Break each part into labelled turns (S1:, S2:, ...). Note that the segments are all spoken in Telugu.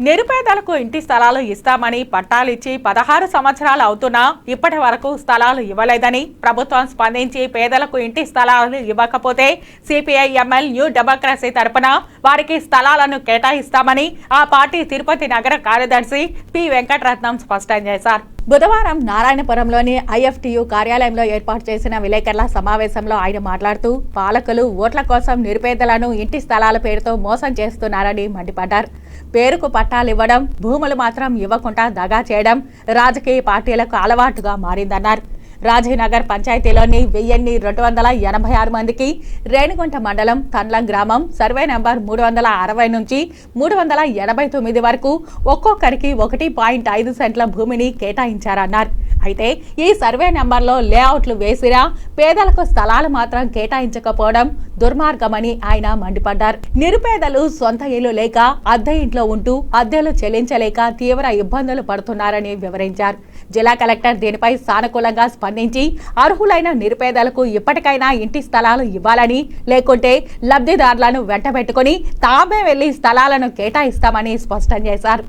S1: నిరుపేదలకు ఇంటి స్థలాలు ఇస్తామని పట్టాలిచ్చి పదహారు సంవత్సరాలు అవుతున్నా ఇప్పటి వరకు స్థలాలు ఇవ్వలేదని ప్రభుత్వం స్పందించి పేదలకు ఇంటి స్థలాలు ఇవ్వకపోతే సిపిఐ ఎంఎల్ న్యూ డెమోక్రసీ తరపున వారికి స్థలాలను కేటాయిస్తామని ఆ పార్టీ తిరుపతి నగర కార్యదర్శి పి వెంకటరత్నం స్పష్టం చేశారు. బుధవారం నారాయణపురంలోని ఐఎఫ్టియు కార్యాలయంలో ఏర్పాటు చేసిన విలేకరుల సమావేశంలో ఆయన మాట్లాడుతూ పాలకులు ఓట్ల కోసం నిరుపేదలను ఇంటి స్థలాల పేరుతో మోసం చేస్తున్నారని మండిపడ్డారు. పేరుకు పట్టాలు ఇవ్వడం భూములు మాత్రం ఇవ్వకుండా దగా చేయడం రాజకీయ పార్టీలకు అలవాటుగా మారిందన్నారు. రాజీనగర్ పంచాయతీలోని వెయ్యిన్ని రెండు వందల ఎనభై ఆరు మందికి రేణిగుంట మండలం తండ్లం గ్రామం సర్వే నెంబర్ మూడు వందల అరవై నుంచి మూడు వందల ఎనభై తొమ్మిది వరకు ఒక్కొక్కరికి ఒకటి పాయింట్ ఐదు సెంట్ల భూమిని కేటాయించారన్నారు. అయితే ఈ సర్వే నెంబర్లో లేఅవుట్లు వేసిరా పేదలకు స్థలాలు మాత్రం కేటాయించకపోవడం దుర్మార్గమని ఆయన మండిపడ్డారు. నిరుపేదలు సొంత ఇల్లు లేక అద్దె ఇంట్లో ఉంటూ అద్దెలు చెల్లించలేక తీవ్ర ఇబ్బందులు పడుతున్నారని వివరించారు. జిల్లా కలెక్టర్ దీనిపై సానుకూలంగా స్పందించి అర్హులైన నిరుపేదలకు ఇప్పటికైనా ఇంటి స్థలాలు ఇవ్వాలని లేకుంటే లబ్ధిదారులను వెంటబెట్టుకుని తామే వెళ్ళి స్థలాలను కేటాయిస్తామని స్పష్టం చేశారు.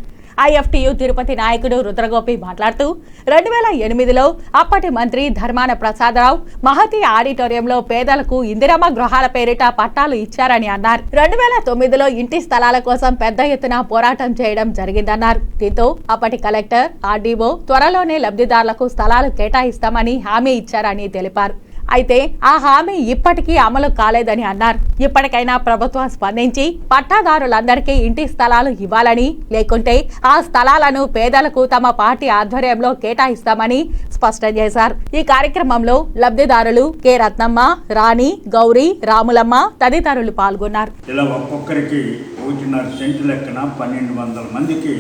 S1: ఐఎఫ్టియు తిరుపతి నాయకుడు రుద్రగోపి మాట్లాడుతూ రెండు వేల ఎనిమిదిలో అప్పటి మంత్రి ధర్మాన ప్రసాదరావు మహతి ఆడిటోరియంలో పేదలకు ఇందిరమ్మ గృహాల పేరిట పట్టాలు ఇచ్చారని అన్నారు. రెండు వేల తొమ్మిదిలో ఇంటి స్థలాల కోసం పెద్ద ఎత్తున పోరాటం చేయడం జరిగిందన్నారు. దీంతో అప్పటి కలెక్టర్ ఆర్డీఓ త్వరలోనే లబ్ధిదారులకు స్థలాలు కేటాయిస్తామని హామీ ఇచ్చారని తెలిపారు. అయితే ఆ హామీ ఇప్పటికీ అమలు కాలేదని అన్నారు. ఇప్పటికైనా ప్రభుత్వం స్పందించి పట్టాదారులందరికీ ఇంటి స్థలాలు ఇవ్వాలని లేకుంటే ఆ స్థలాలను పేదలకు తమ పార్టీ ఆధ్వర్యంలో కేటాయిస్తామని స్పష్టం చేశారు. ఈ కార్యక్రమంలో లబ్ధిదారులు కె. రత్నమ్మ రాణి గౌరీ రాములమ్మ తదితరులు పాల్గొన్నారు.
S2: ఇలా ఒక్కొక్కరికి ఒకటిన్నర సెంటు లెక్కన పన్నెండు వందల మందికి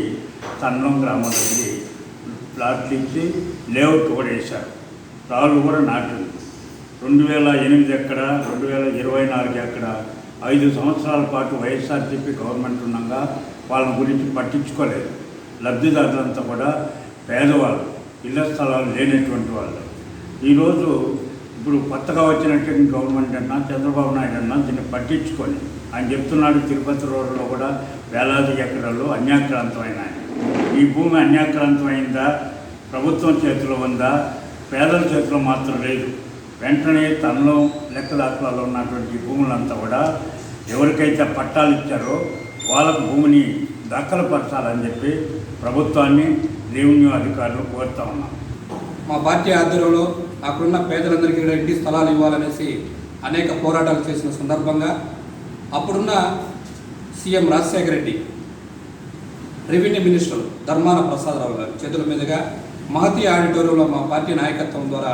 S2: తన్నం గ్రామంలోకి ప్లాట్లు ఇచ్చి లేఅవుట్ కూడా వేశారు. రాళ్ళు కూడా నాటింది. రెండు వేల ఎనిమిది ఎక్కడ రెండు వేల ఇరవై నాలుగు ఎక్కడ ఐదు సంవత్సరాల పాటు వైఎస్ఆర్సీపీ గవర్నమెంట్ ఉండగా వాళ్ళ గురించి పట్టించుకోలేదు. లబ్ధిదారులంతా కూడా పేదవాళ్ళు ఇళ్ళ స్థలాలు లేనటువంటి వాళ్ళు. ఈరోజు ఇప్పుడు కొత్తగా వచ్చినటువంటి గవర్నమెంట్ అన్నా చంద్రబాబు నాయుడు అన్నా దీన్ని పట్టించుకొని ఆయన చెప్తున్నాడు తిరుపతి రోడ్లో కూడా వేలాది ఎకరాలు అన్యాక్రాంతమైన ఈ భూమి అన్యాక్రాంతమైందా? ప్రభుత్వం చేతిలో ఉందా? పేదల చేతిలో మాత్రం లేదు. వెంటనే తనలో లెక్క ఉన్నటువంటి భూములంతా కూడా ఎవరికైతే పట్టాలు ఇచ్చారో వాళ్ళకు భూమిని దక్కలపరచాలని చెప్పి ప్రభుత్వాన్ని రెవెన్యూ అధికారులు కోరుతా ఉన్నాం
S3: మా పార్టీ ఆధ్వర్యంలో అక్కడున్న పేదలందరికీ కూడా ఇంటి స్థలాలు ఇవ్వాలనేసి అనేక పోరాటాలు చేసిన సందర్భంగా అప్పుడున్న CM Rajasekhara Reddy revenue minister Dharmana Prasada Rao garu చేతుల మీదుగా మహతి ఆడిటోరియంలో మా పార్టీ నాయకత్వం ద్వారా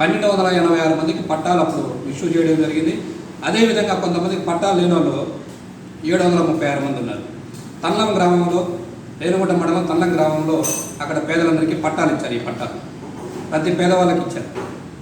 S3: పన్నెండు వందల ఎనభై ఆరు మందికి పట్టాలు అప్పుడు ఇష్యూ చేయడం జరిగింది. అదేవిధంగా కొంతమందికి పట్టాలు లేని వాళ్ళు ఏడు వందల ముప్పై ఆరు మంది ఉన్నారు. తల్లం గ్రామంలో రేణుగుంట మండలం తల్లం గ్రామంలో అక్కడ పేదలందరికీ పట్టాలు ఇచ్చారు ఈ పట్టాలు. ప్రతి పేదవాళ్ళకి ఇచ్చారు.